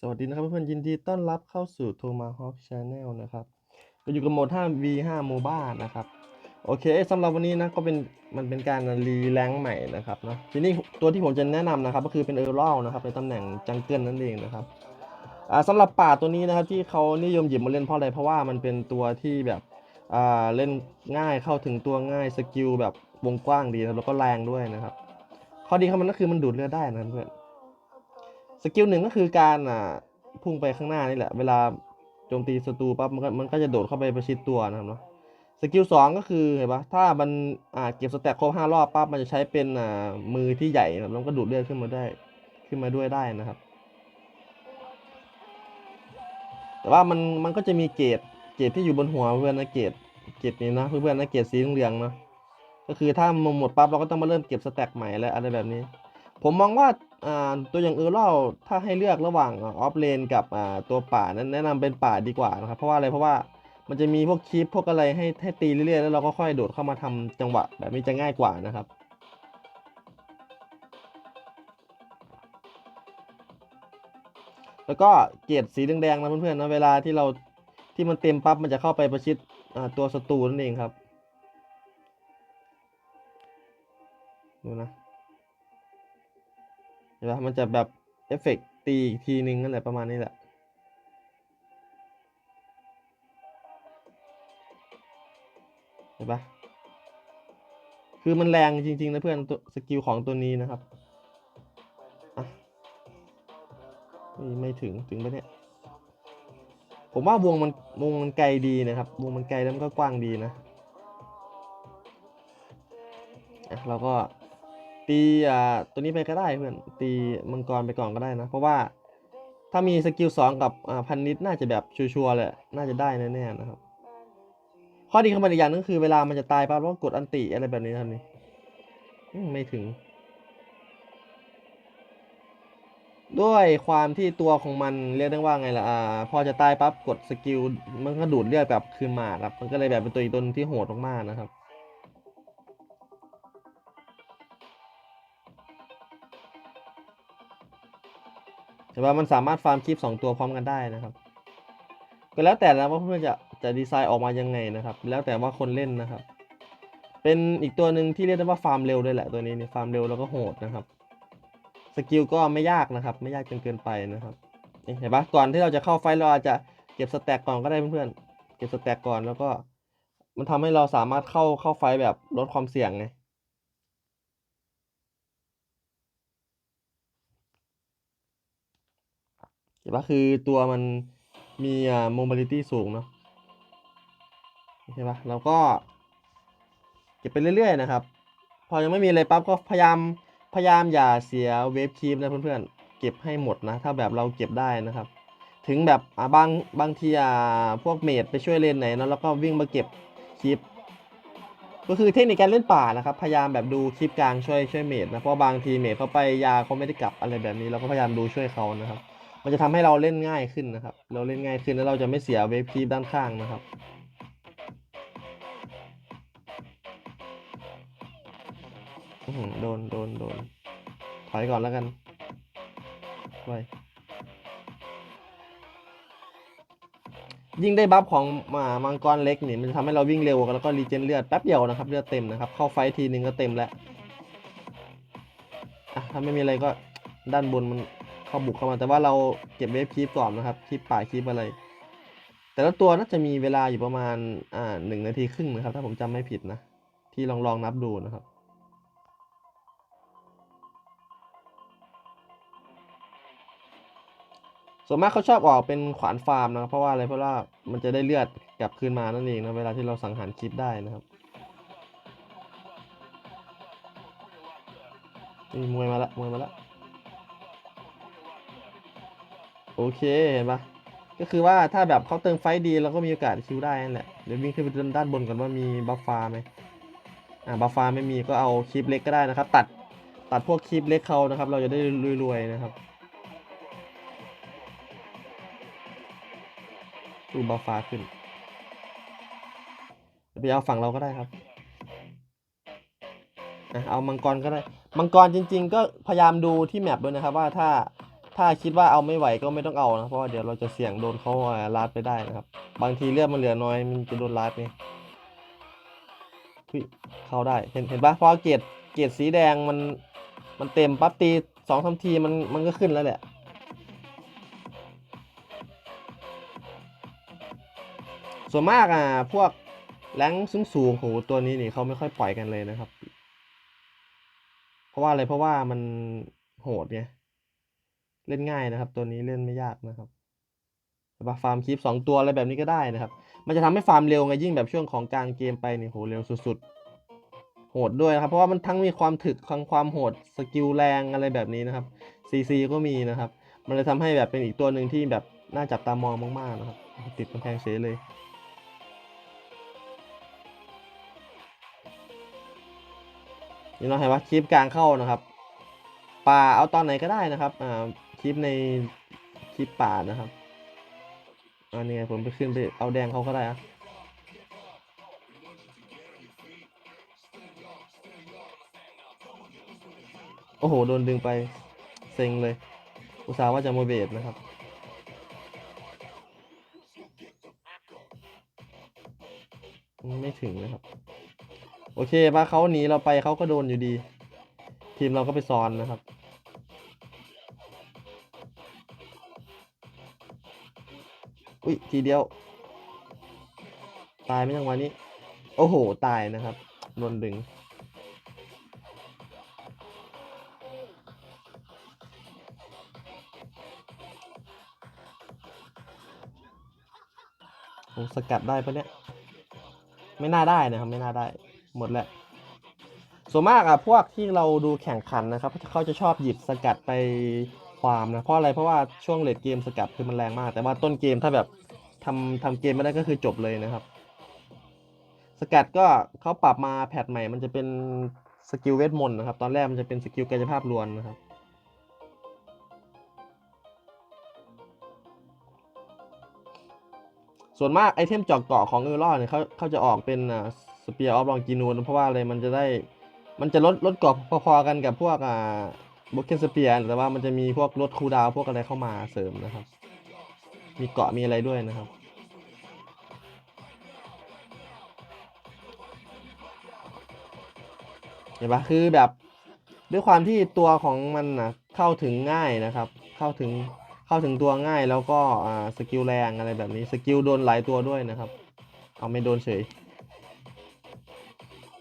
สวัสดีนะครับเพื่อนๆยินดีต้อนรับเข้าสู่ Tomahawk Channel นะครับก็อยู่กับโหมด 5v5 MOBA นะครับ โอเคสำหรับวันนี้นะก็เป็นมันเป็นการรีแรงใหม่นะครับเนาะทีนี้ตัวที่ผมจะแนะนำนะครับก็คือเป็นเออร์ลนะครับในตำแหน่งจังเกิลนั่นเองนะครับอ่าสำหรับป่าตัวนี้นะครับที่เขานิยมหยิบมาเล่นเพราะอะไรเพราะว่ามันเป็นตัวที่แบบอ่าเล่นง่ายเข้าถึงตัวง่ายสกิลแบบวงกว้างดีนะแล้วก็แรงด้วยนะครับข้อดีของมันก็คือมันดูดเลือดได้นะเพื่อน สกิลหนึ่งก็คือการอ่าพุ่งไปข้างหน้านี่แหละ เวลาโจมตีศัตรูปั๊บมันก็มันก็จะโดดเข้าไปประชิดตัวนะครับเนาะสกิลสองก็คือเห็นปะถ้ามันอ่าเก็บสแต็กครบห้ารอบปั๊บมันจะใช้เป็นอ่ามือที่ใหญ่นะครับแล้วก็ดูดเลือดขึ้นมาได้ขึ้นมาด้วยได้นะครับ แต่ว่ามันมันก็จะมีเกรดเกรดที่อยู่บนหัวเพื่อนนะเกรดเกรดนี้นะเพื่อนๆนะเกรดสีเหลืองเนาะก็คือถ้ามันหมดปั๊บเราก็ต้องมาเริ่มเก็บสแต็กใหม่แล้วอะไรแบบนี้ ผมมองว่า ตัวอย่างเออร์เล่าถ้าให้เลือกระหว่างออฟเลนกับตัวป่านั้นแนะนำเป็นป่าดีกว่านะครับเพราะว่าอะไรเพราะว่ามันจะมีพวกคีปพวกอะไรให้ให้ตีเรื่อยๆแล้วเราก็ค่อยโดดเข้ามาทำจังหวะแบบนี้จะง่ายกว่านะครับแล้วก็เกรดสีแดงๆนะเพื่อนๆนะเวลาที่เราที่มันเต็มปั๊บมันจะเข้าไปประชิดตัวศัตรูนั่นเองครับดูนะ เห็นปะมันจะแบบเอฟเฟกต์ตีอีกทีนึงนั่นแหละประมาณนี้แหละเห็นปะคือมันแรงจริงๆนะเพื่อนตัวสกิลของตัวนี้นะครับอะนี่ไม่ถึงถึงปะเนี่ย ผมว่าวงมันวงมันไกลดีนะครับ วงมันไกลแล้วมันก็กว้างดีนะอะเราก็ ตีอ่าตัวนี้ไปก็ได้เพื่อนตีมังกรไปก่อนก็ได้นะ เพราะว่าถ้ามีสกิลสองกับอ่าพันนิดน่าจะแบบชัวร์ๆเลยน่าจะได้แน่ๆนะครับ ข้อดีของมันอีกอย่างนึงคือเวลามันจะตายปั๊บเราก็กดอันติอะไรแบบนี้นะครับนี่ไม่ถึง ด้วยความที่ตัวของมันเรียกได้ว่าไงล่ะอ่าพอจะตายปั๊บกดสกิลมันก็ดูดเลือดแบบคืนมาครับมันก็เลยแบบเป็นตัวอีกตัวหนึ่งที่โหดมากๆนะครับ แต่ว่ามันสามารถฟาร์มคลิปสองตัวพร้อมกันได้นะครับ ก็แล้วแต่แล้วว่าเพื่อนจะจะดีไซน์ออกมายังไงนะครับ แล้วแต่ว่าคนเล่นนะครับ เป็นอีกตัวหนึ่งที่เรียกได้ว่าฟาร์มเร็วด้วยแหละตัวนี้เนี่ยฟาร์มเร็วแล้วก็โหดนะครับ สกิลก็ไม่ยากนะครับ ไม่ยากจนเกินไปนะครับเห็นปะก่อนที่เราจะเข้าไฟเราอาจจะเก็บสแต็กก่อนก็ได้เพื่อนๆเก็บสแต็กก่อนแล้วก็ มันทำให้เราสามารถเข้าเข้าไฟแบบลดความเสี่ยงไง เห็นปะคือตัวมันมีอ่า mobility สูงเนาะใช่ปะแล้วก็เก็บไปเรื่อยๆนะครับ พอยังไม่มีอะไรปั๊บก็พยายามพยายามอย่าเสียเวฟคีปนะเพื่อนๆ เก็บให้หมดนะ ถ้าแบบเราเก็บได้นะครับ ถึงแบบบางบางทีอ่าพวกเมดไปช่วยเล่นไหนเนอะแล้วก็วิ่งมาเก็บคีปก็คือเทคนิคการเล่นป่านะครับ พยายามแบบดูคลิปกลางช่วยช่วยเมดนะ เพราะบางทีเมดเขาไปยาเขาไม่ได้กลับอะไรแบบนี้เราก็พยายามดูช่วยเขานะครับ มันจะทำให้เราเล่นง่ายขึ้นนะครับ เราเล่นง่ายขึ้นแล้วเราจะไม่เสียเวฟคีด้านข้างนะครับ โดนโดนโดนถอยก่อนแล้วกันไว้ยิ่งได้บัฟของมามังกรเล็กนี่มันจะทำให้เราวิ่งเร็วแล้วก็รีเจนเลือดแป๊บเดียวนะครับเลือดเต็มนะครับ เข้าไฟท์ทีนึงก็เต็มแล้วอะถ้าไม่มีอะไรก็ด้านบนมัน เข้าบุกเข้ามาแต่ว่าเราเก็บเวฟคีปก่อนนะครับคีปป่าคีปอะไร แต่ละตัวน่าจะมีเวลาอยู่ประมาณอ่าหนึ่งนาทีครึ่งนะครับ ถ้าผมจำไม่ผิดนะ ที่ลองลองนับดูนะครับส่วนมากเขาชอบออกเป็นขวานฟาร์มนะครับเพราะว่าอะไรเพราะว่ามันจะได้เลือดกลับคืนมานั่นเองนะเวลาที่เราสังหารคลิปได้นะครับนี่มวยมาละมวยมาละ โอเคเห็นปะก็คือว่าถ้าแบบเขาเติมไฟดีเราก็มีโอกาสคิวได้นั่นแหละเดี๋ยววิ่งขึ้นไปด้านบนก่อนว่ามีบัฟฟ้าไหมอ่าบัฟฟ้าไม่มีก็เอาคลิปเล็กก็ได้นะครับ ตัดตัดพวกคลิปเล็กเขานะครับ เราจะได้รวยๆนะครับดูบัฟฟ้าขึ้นไปเอาฝั่งเราก็ได้ครับอะเอามังกรก็ได้ มังกรจริง ๆ ก็พยายามดูที่แมปด้วยนะครับว่าถ้า ถ้าคิดว่าเอาไม่ไหวก็ไม่ต้องเอานะเพราะว่าเดี๋ยวเราจะเสี่ยงโดนเขาอ่าลาดไปได้นะครับ บางทีเลือดมันเหลือน้อยมันจะโดนลาดไงอุ๊ยเข้าได้เห็นเห็นปะพอเกรดเกรดสีแดงมันมันเต็มปั๊บตีสองสามทีมันมันก็ขึ้นแล้วแหละส่วนมากอะพวกแรงสูงสูงโหตัวนี้นี่เขาไม่ค่อยปล่อยกันเลยนะครับ เพราะว่าอะไรเพราะว่ามันโหดไง เล่นง่ายนะครับ ตัวนี้เล่นไม่ยากนะครับแต่ว่าฟาร์มคลิปสองตัวอะไรแบบนี้ก็ได้นะครับ มันจะทำให้ฟาร์มเร็วไงยิ่งแบบช่วงของกลางเกมไปนี่โหเร็วสุดๆ โหดด้วยนะครับ เพราะว่ามันทั้งมีความถึกทั้งความโหดสกิลแรงอะไรแบบนี้นะครับซีซีก็มีนะครับ มันเลยทำให้แบบเป็นอีกตัวหนึ่งที่แบบน่าจับตามองมากๆนะครับ ติดกำแพงเฉยเลยนี่เราเห็นว่าคลิปกลางเข้านะครับ ป่าเอาตอนไหนก็ได้นะครับอ่าคลิปในคลิปป่านะครับอันนี้ผมไปขึ้นไปเอาแดงเขาก็ได้อะโอ้โห โดนดึงไปเซ็งเลย อุตส่าห์ว่าจะโมเบตนะครับ ไม่ถึงนะครับ โอเคปะเขาหนีเราไปเขาก็โดนอยู่ดี ทีมเราก็ไปซ้อนนะครับ อุ้ยทีเดียว ตายไหมจังหวะนี้ โอ้โห ตายนะครับโดนดึง ผมสกัดได้ปะเนี่ย ไม่น่าได้นะครับ ไม่น่าได้ หมดแล้วส่วนมากอะพวกที่เราดูแข่งขันนะครับเขาจะชอบหยิบสกัดไป ความนะเพราะอะไรเพราะว่าช่วงเลดเกมสกัดคือมันแรงมาก แต่ว่าต้นเกมถ้าแบบทำทำเกมไม่ได้ก็คือจบเลยนะครับ สกัดก็เขาปรับมาแพทใหม่ มันจะเป็นสกิลเวทมนต์นะครับ ตอนแรกมันจะเป็นสกิลกายภาพลวนนะครับส่วนมากไอเทมจอกเกาะของเออร์ลอเนี่ยเขาเขาจะออกเป็นอ่าสเปียร์ออฟลองกินูนเพราะว่าอะไรมันจะได้ มันจะลดลดเกาะพอๆกันกับพวกอ่า บุกเกนสเปียร์แต่ว่ามันจะมีพวกลดคูดาวพวกอะไรเข้ามาเสริมนะครับ มีเกาะมีอะไรด้วยนะครับเห็นปะคือแบบด้วยความที่ตัวของมันนะเข้าถึงง่ายนะครับ เข้าถึงเข้าถึงตัวง่ายแล้วก็สกิลแรงอะไรแบบนี้สกิลโดนหลายตัวด้วยนะครับ เอาไม่โดนเฉย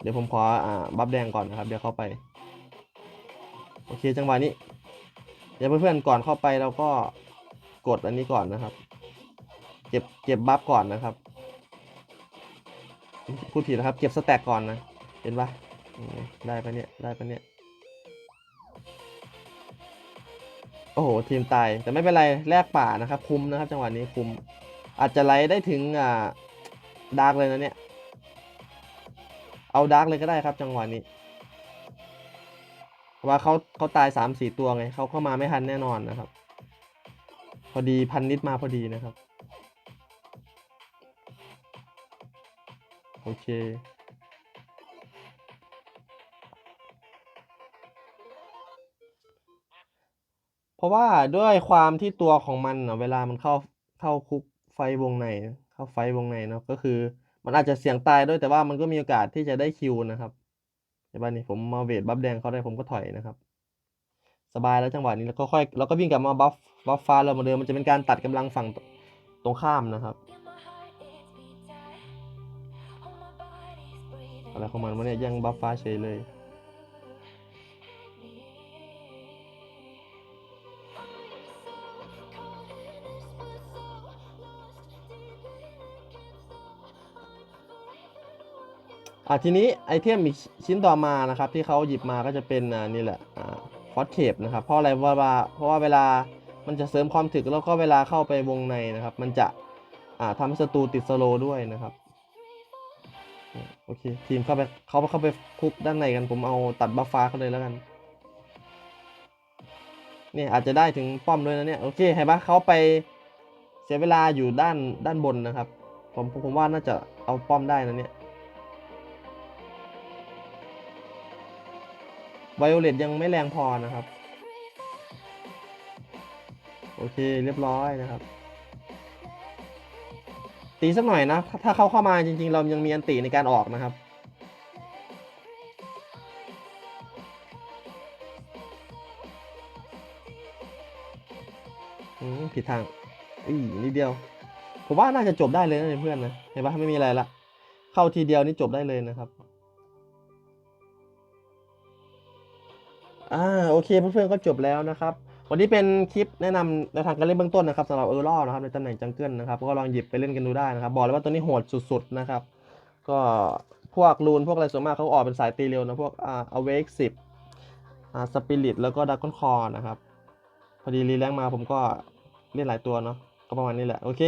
เดี๋ยวผมขออบัฟแดงก่อนนะครับ เดี๋ยวเข้าไป อเคจังหวะนี้ เดี๋ยวเพื่อนๆก่อนเข้าไปเราก็กดอันนี้ก่อนนะครับ เก็บเก็บบัฟก่อนนะครับ พูดผิดนะครับ เก็บสแต็กก่อนนะ เห็นปะได้ปะเนี่ย ได้ปะเนี่ย โอ้โห ทีมตาย แต่ไม่เป็นไรแลกป่านะครับ คุ้มนะครับ จังหวะนี้คุ้ม อาจจะไล่ได้ถึงอ่าดาร์กเลยนะเนี่ย เอาดาร์กเลยก็ได้ครับ จังหวะนี้ ว่าเขาเขาตายสามสี่ตัวไงเขาเข้ามาไม่ทันแน่นอนนะครับ พอดีพันนิดมาพอดีนะครับ โอเคเพราะว่าด้วยความที่ตัวของมันเนาะเวลามันเข้าเข้าคุกไฟวงในเข้าไฟวงในเนาะก็คือ มันอาจจะเสี่ยงตายด้วยแต่ว่ามันก็มีโอกาสที่จะได้คิวนะครับ เห็นป่ะนี่ผมมาเวทบัฟแดงเขาได้ผมก็ถอยนะครับ สบายแล้วจังหวะนี้แล้วก็ค่อยเราก็วิ่งกลับมาบัฟบัฟฟ้าเราเหมาเดิมมันจะเป็นการตัดกำลังฝั่งตรงข้ามนะครับอะไรของมันวะเนี่ยยังบัฟฟ้าเฉยเลย อะทีนี้ไอเทมอีกชิ้นต่อมานะครับ ที่เขาหยิบมาก็จะเป็นอ่านี่แหละอ่าฟอสเคปนะครับเพราะอะไรเพราะว่าเพราะว่าเวลามันจะเสริมความถึกแล้วก็เวลาเข้าไปวงในนะครับ มันจะอ่าทำให้ศัตรูติดสโลด้วยนะครับโอเคทีมเข้าไปเขาเข้าไปคุกด้านในกันผมเอาตัดบัฟฟ้าเขาเลยแล้วกันเนี่ยอาจจะได้ถึงป้อมด้วยนะเนี่ยโอเคเห็นปะเขาไปเสียเวลาอยู่ด้านด้านบนนะครับผมผมว่าน่าจะเอาป้อมได้นะเนี่ย ไวโอเลตยังไม่แรงพอนะครับ โอเคเรียบร้อยนะครับ ตีสักหน่อยนะ ถ้าเข้าเข้ามาจริง ๆ เรายังมีอันติในการออกนะครับอืมผิดทางอีนิดเดียว ผมว่าน่าจะจบได้เลยนะเพื่อนนะเห็นปะไม่มีอะไรละ เข้าทีเดียวนี่จบได้เลยนะครับ อ่าโอเคเพื่อนๆก็จบแล้วนะครับ วันนี้เป็นคลิปแนะนำในทางการเล่นเบื้องต้นนะครับสำหรับเออร์ลนะครับในตำแหน่งจังเกิลนะครับก็ลองหยิบไปเล่นกันดูได้นะครับ บอกเลยว่าตัวนี้โหดสุดๆนะครับ ก็พวกรูนพวกอะไรส่วนมากเขาออกเป็นสายตีเร็วนะพวกอ่าอเวกสิบอ่าสปิริตแล้วก็ดักคอนคอนะครับ พอดีรีแลงมาผมก็เล่นหลายตัวเนาะก็ประมาณนี้แหละโอเค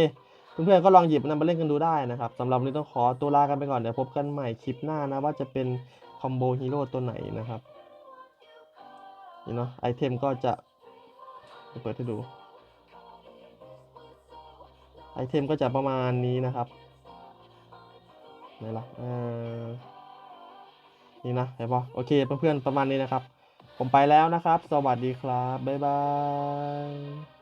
เพื่อนๆก็ลองหยิบนำมาเล่นกันดูได้นะครับสำหรับวันนี้ต้องขอตัวลากันไปก่อนเดี๋ยวพบกันใหม่คลิปหน้านะว่าจะเป็นคอมโบฮีโร่ตัวไหนนะครับ นี่เนาะไอเทมก็จะเปิดให้ดูไอเทมก็จะประมาณนี้นะครับไหนล่ะนี่นะเห็นปะโอเคเพื่อนๆประมาณนี้นะครับ ผมไปแล้วนะครับ สวัสดีครับ บ๊ายบาย